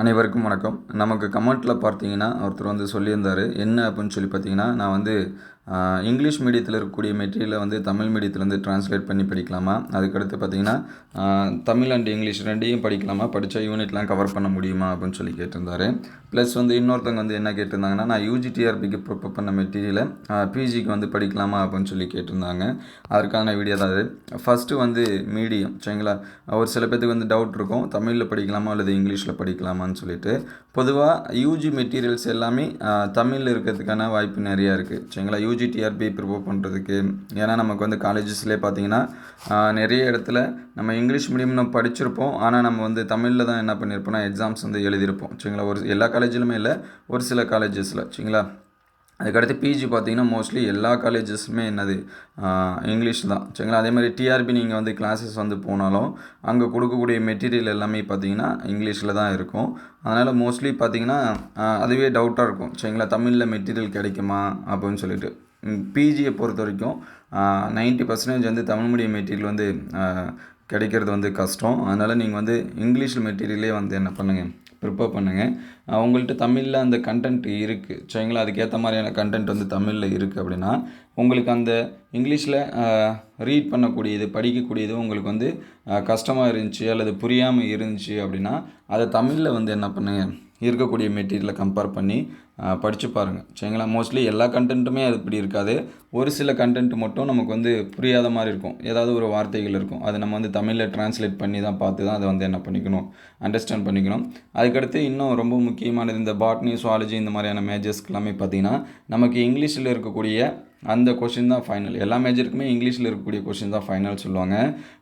அனைவருக்கும் வணக்கம். நமக்கு கமெண்ட்டில் பார்த்தீங்கன்னா ஒருத்தர் வந்து சொல்லியிருந்தார். என்ன அப்படின்னு சொல்லி பார்த்தீங்கன்னா நான் வந்து இங்கிலீஷ் மீடியத்தில் இருக்கக்கூடிய மெட்டீரியலை வந்து தமிழ் மீடியத்துலேருந்து ட்ரான்ஸ்லேட் பண்ணி படிக்கலாமா? அதுக்கடுத்து பார்த்தீங்கன்னா தமிழ் அண்ட் இங்கிலீஷ் ரெண்டையும் படிக்கலாமா? படித்தா யூனிட்லாம் கவர் பண்ண முடியுமா? அப்படின்னு சொல்லி கேட்டிருந்தாரு. ப்ளஸ் வந்து இன்னொருத்தவங்க வந்து என்ன கேட்டிருந்தாங்கன்னா நான் யூஜிடிஆர்பிக்கு ப்ரிப்பேர் பண்ண மெட்டீரியலை பிஜிக்கு வந்து படிக்கலாமா? அப்படின்னு சொல்லி கேட்டிருந்தாங்க. அதற்கான வீடியோ தான் அது. ஃபஸ்ட்டு வந்து மீடியம் சரிங்களா? ஒரு சில பேத்துக்கு வந்து டவுட் இருக்கும். தமிழில் படிக்கலாமா அல்லது இங்கிலீஷில் படிக்கலாமான்னு சொல்லிட்டு. பொதுவாக யூஜி மெட்டீரியல்ஸ் எல்லாமே தமிழில் இருக்கிறதுக்கான வாய்ப்பு நிறையா இருக்குது சரிங்களா? யூஜி டிஆர்பி ப்ரிப்பேர் பண்ணுறதுக்கு ஏன்னா நமக்கு வந்து காலேஜஸ்லேயே பார்த்தீங்கன்னா நிறைய இடத்துல நம்ம இங்கிலீஷ் மீடியம் நம்ம படிச்சிருப்போம். ஆனால் நம்ம வந்து தமிழில் தான் என்ன பண்ணியிருப்போம்னா எக்ஸாம்ஸ் வந்து எழுதியிருப்போம் சரிங்களா? ஒரு எல்லா காலேஜிலுமே இல்லை ஒரு சில காலேஜஸில் சரிங்களா? அதுக்கடுத்து பிஜி பார்த்தீங்கன்னா மோஸ்ட்லி எல்லா காலேஜஸுமே என்னது? இங்கிலீஷ் தான். சரிங்களா? அதே மாதிரி டிஆர்பி நீங்கள் வந்து கிளாஸஸ் வந்து போனாலும் அங்கே கொடுக்கக்கூடிய மெட்டீரியல் எல்லாமே பார்த்தீங்கன்னா இங்கிலீஷில் தான் இருக்கும். அதனால் மோஸ்ட்லி பார்த்தீங்கன்னா அதுவே டவுட்டாக இருக்கும். சரிங்களா? தமிழில் மெட்டீரியல் கிடைக்குமா? அப்படின்னு சொல்லிட்டு. பிஜியை பொறுத்த வரைக்கும் நைன்ட்டி பர்சன்டேஜ் வந்து தமிழ் மீடியம் மெட்டீரியல் வந்து கிடைக்கிறது வந்து கஷ்டம். அதனால் நீங்கள் வந்து இங்கிலீஷ் மெட்டீரியலே வந்து என்ன பண்ணுங்கள் ப்ரிப்பேர் பண்ணுங்கள் உங்கள்கிட்ட தமிழில் அந்த கண்டென்ட் இருக்குது சரிங்களா அதுக்கேற்ற மாதிரியான கண்டென்ட் வந்து தமிழில் இருக்குது அப்படின்னா உங்களுக்கு அந்த இங்கிலீஷில் ரீட் பண்ணக்கூடியது படிக்கக்கூடியது உங்களுக்கு வந்து கஷ்டமாக இருந்துச்சு அல்லது புரியாமல் இருந்துச்சு அப்படின்னா அதை தமிழில் வந்து என்ன பண்ணுங்கள் இருக்கக்கூடிய மெட்டீரியலை கம்பேர் பண்ணி படித்து பாருங்கள் சரிங்களா? மோஸ்ட்லி எல்லா கண்டென்ட்டுமே அது இப்படி இருக்காது. ஒரு சில கண்டென்ட் மட்டும் நமக்கு வந்து புரியாத மாதிரி இருக்கும். ஏதாவது ஒரு வார்த்தைகள் இருக்கும். அது நம்ம வந்து தமிழில் ட்ரான்ஸ்லேட் பண்ணி தான் பார்த்து தான் அதை வந்து என்ன பண்ணிக்கணும் அண்டர்ஸ்டாண்ட் பண்ணிக்கணும். அதுக்கடுத்து இன்னும் ரொம்ப முக்கியமானது இந்த பாட்னி சுவாலஜி இந்த மாதிரியான மேஜர்ஸ்க்கு எல்லாமே பார்த்தீங்கன்னா நமக்கு இங்கிலீஷில் இருக்கக்கூடிய அந்த கொஷின் தான் ஃபைனல் எல்லா மேஜருக்குமே இங்கிலீஷில் இருக்கக்கூடிய கொஷின் தான் ஃபைனல் சொல்லுவாங்க.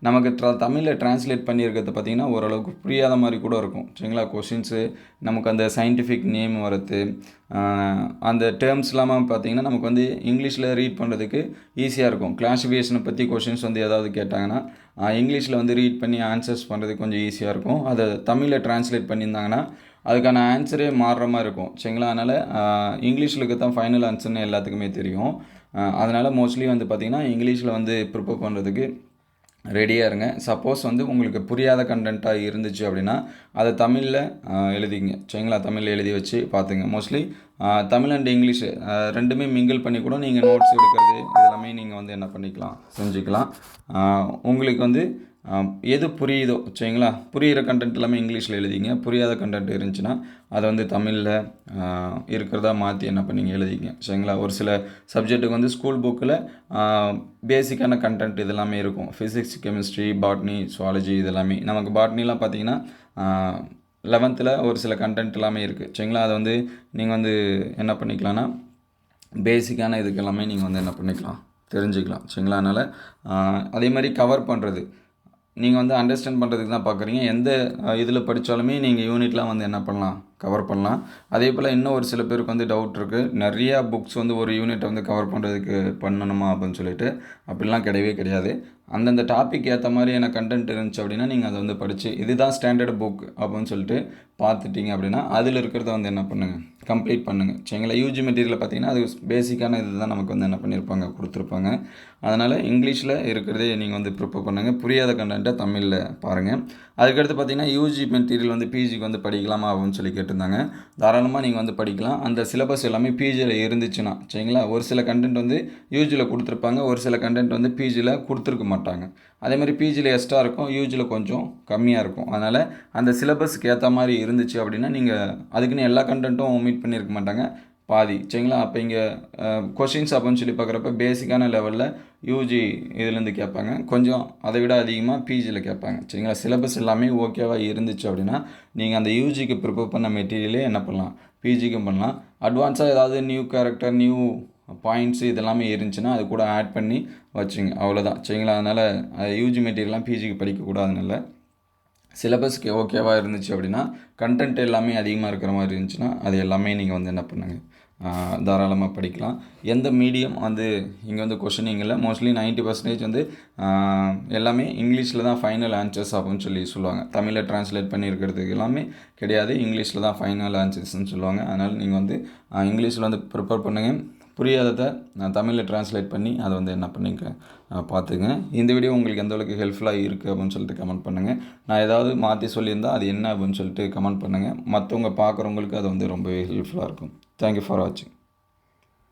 நமக்கு ட்ர தமிழில் ட்ரான்ஸ்லேட் பண்ணியிருக்கிறது பார்த்திங்கன்னா ஓரளவுக்கு புரியாத மாதிரி கூட இருக்கும். சரிங்களா? கொஷின்ஸு நமக்கு அந்த சயின்டிஃபிக் நேம் வரது அந்த டேர்ம்ஸ் இல்லாமல் பார்த்தீங்கன்னா நமக்கு வந்து இங்கிலீஷில் ரீட் பண்ணுறதுக்கு ஈஸியாக இருக்கும். கிளாசிஃபிகேஷனை பற்றி கொஷின்ஸ் வந்து ஏதாவது கேட்டாங்கன்னா இங்கிலீஷில் வந்து ரீட் பண்ணி ஆன்சர்ஸ் பண்ணுறதுக்கு கொஞ்சம் ஈஸியாக இருக்கும். அதை தமிழில் ட்ரான்ஸ்லேட் பண்ணியிருந்தாங்கன்னா அதுக்கான ஆன்சரே மாறுற மாதிரி இருக்கும். சரிங்களா? அதனால் இங்கிலீஷில் இருக்க தான் ஃபைனல் ஆன்சர்னு எல்லாத்துக்குமே தெரியும். அதனால் மோஸ்ட்லி வந்து பார்த்திங்கன்னா இங்கிலீஷில் வந்து ப்ரிப்பேர் பண்ணுறதுக்கு ரெடியாக இருங்க. சப்போஸ் வந்து உங்களுக்கு புரியாத கண்டென்ட்டாக இருந்துச்சு அப்படின்னா அதை தமிழில் எழுதிங்க. சரிங்களா? தமிழில் எழுதி வச்சு பார்த்துங்க மோஸ்ட்லி தமிழ் அண்ட் இங்கிலீஷ் ரெண்டுமே மிங்கிள் பண்ணி கூட நீங்கள் நோட்ஸ் எடுக்கிறது இதெல்லாமே நீங்கள் வந்து என்ன பண்ணிக்கலாம் செஞ்சுக்கலாம். உங்களுக்கு வந்து எது புரியுதோ சரிங்களா? புரிகிற கண்டென்ட் எல்லாமே இங்கிலீஷில் எழுதிங்க. புரியாத கண்டென்ட் இருந்துச்சுன்னா அதை வந்து தமிழில் இருக்கிறதா மாற்றி என்ன பண்ணிங்க? எழுதிங்க சரிங்களா? ஒரு சில சப்ஜெக்ட்டுக்கு வந்து ஸ்கூல் புக்கில் பேசிக்கான கண்டென்ட் இதெல்லாமே இருக்கும். ஃபிசிக்ஸ் கெமிஸ்ட்ரி பாட்னி சுவாலஜி இதெல்லாமே. நமக்கு பாட்னிலாம் பார்த்தீங்கன்னா லெவன்த்தில் ஒரு சில கண்டென்ட் எல்லாமே இருக்குது சரிங்களா? அதை வந்து நீங்கள் வந்து என்ன பண்ணிக்கலாம்னா பேசிக்கான இதுக்கு எல்லாமே நீங்கள் வந்து என்ன பண்ணிக்கலாம்? தெரிஞ்சுக்கலாம் சரிங்களா? அதனால் அதே மாதிரி கவர் பண்ணுறது நீங்கள் வந்து அண்டர்ஸ்டாண்ட் பண்ணுறதுக்கு தான் பார்க்குறீங்க எந்த இதில் படித்தாலுமே நீங்கள் யூனிட்லாம் வந்து என்ன பண்ணலாம்? கவர் பண்ணலாம். அதே போல் இன்னும் ஒரு சில பேருக்கு வந்து டவுட் இருக்குது நிறையா புக்ஸ் வந்து ஒரு யூனிட்டை வந்து கவர் பண்ணுறதுக்கு பண்ணணுமா அப்படின்னு சொல்லிட்டு. அப்படிலாம் கிடையவே கிடையாது. அந்தந்த டாபிக் ஏற்ற மாதிரியான கண்டென்ட் இருந்துச்சு அப்படின்னா நீங்கள் அதை வந்து படித்து இதுதான் ஸ்டாண்டர்ட் புக் அப்படின்னு சொல்லிட்டு பார்த்துட்டீங்க அப்படின்னா அதில் இருக்கிறத வந்து என்ன பண்ணுங்கள் கம்ப்ளீட் பண்ணுங்கள் சரிங்களா யூஜி மெட்டீரியல் பார்த்தீங்கன்னா அது பேசிக்கான இது தான் நமக்கு வந்து என்ன பண்ணியிருப்பாங்க கொடுத்துருப்பாங்க. அதனால் இங்கிலீஷில் இருக்கிறதே நீங்கள் வந்து ப்ரிப்பேர் பண்ணுங்கள் புரியாத கண்டென்ட்டை தமிழில் பாருங்கள் அதுக்கடுத்து பார்த்தீங்கன்னா யூஜி மெட்டீரியல் வந்து பிஜிக்கு வந்து படிக்கலாமா அப்படின்னு சொல்லி இருந்தாங்க தாராளமாக நீங்கள் வந்து படிக்கலாம். அந்த சிலபஸ் எல்லாமே பிஜியில் இருந்துச்சுன்னா சரிங்களா? ஒரு சில கண்டென்ட் வந்து யூஜியில் கொடுத்துருப்பாங்க. ஒரு சில கண்டென்ட் வந்து பிஜியில் கொடுத்துருக்க மாட்டாங்க. அதே மாதிரி பிஜியில் எக்ஸ்ட்ரா இருக்கும் யூஜியில் கொஞ்சம் கம்மியாக இருக்கும். அதனால் அந்த சிலபஸ்க்கு ஏற்ற மாதிரி இருந்துச்சு அப்படின்னா நீங்கள் அதுக்குன்னு எல்லா கண்டென்ட்டும் மீட் பண்ணியிருக்க மாட்டாங்க. பாதி சரிங்களா? அப்போ இங்கே கொஷின்ஸ் அப்படின்னு சொல்லி பார்க்குறப்ப பேசிக்கான லெவலில் யூஜி இதுலேருந்து கேட்பாங்க. கொஞ்சம் அதை விட அதிகமாக பிஜியில் கேட்பாங்க. சரிங்களா? சிலபஸ் எல்லாமே ஓகேவாக இருந்துச்சு அப்படின்னா நீங்கள் அந்த யூஜிக்கு ப்ரிப்பேர் பண்ண மெட்டீரியலே என்ன பண்ணலாம்? பிஜிக்கும் பண்ணலாம். அட்வான்ஸாக ஏதாவது நியூ கேரக்டர் நியூ பாயிண்ட்ஸ் இதெல்லாமே இருந்துச்சுன்னா அது கூட ஆட் பண்ணி வச்சுங்க. அவ்வளோதான் சரிங்களா? அதனால் யூஜி மெட்டீரியல்லாம் பிஜிக்கு படிக்கக்கூடாதுனால சிலபஸ்க்கு ஓகேவாக இருந்துச்சு அப்படின்னா கண்டென்ட் எல்லாமே அதிகமாக இருக்கிற மாதிரி இருந்துச்சுன்னா அது எல்லாமே நீங்கள் வந்து என்ன பண்ணுங்கள் தாராளமாக படிக்கலாம். எந்த மீடியம் வந்து இங்கே வந்து கொஷினிங்கில் மோஸ்ட்லி 90% பர்சன்டேஜ் வந்து எல்லாமே இங்கிலீஷில் தான் ஃபைனல் ஆன்சர்ஸ் ஆகும்னு சொல்லி சொல்லுவாங்க. தமிழில் ட்ரான்ஸ்லேட் பண்ணியிருக்கிறதுக்கு எல்லாமே கிடையாது. இங்கிலீஷில் தான் ஃபைனல் ஆன்சர்ஸ்னு சொல்லுவாங்க. அதனால் நீங்கள் வந்து இங்கிலீஷில் வந்து ப்ரிப்பேர் பண்ணுங்கள் புரியாததை நான் தமிழில் ட்ரான்ஸ்லேட் பண்ணி அதை வந்து என்ன பண்ணிக்க பார்த்துங்க இந்த வீடியோ உங்களுக்கு எந்த அளவுக்கு ஹெல்ப்ஃபுல்லாக இருக்குது அப்படின்னு சொல்லிட்டு கமெண்ட் பண்ணுங்கள் நான் ஏதாவது மாற்றி சொல்லியிருந்தால் அது என்ன அப்படின்னு சொல்லிட்டு கமெண்ட் பண்ணுங்கள் மற்றவங்க பார்க்குறவங்களுக்கு அது வந்து ரொம்பவே ஹெல்ப்ஃபுல்லாக இருக்கும். தேங்க்யூ ஃபார் வாட்சிங்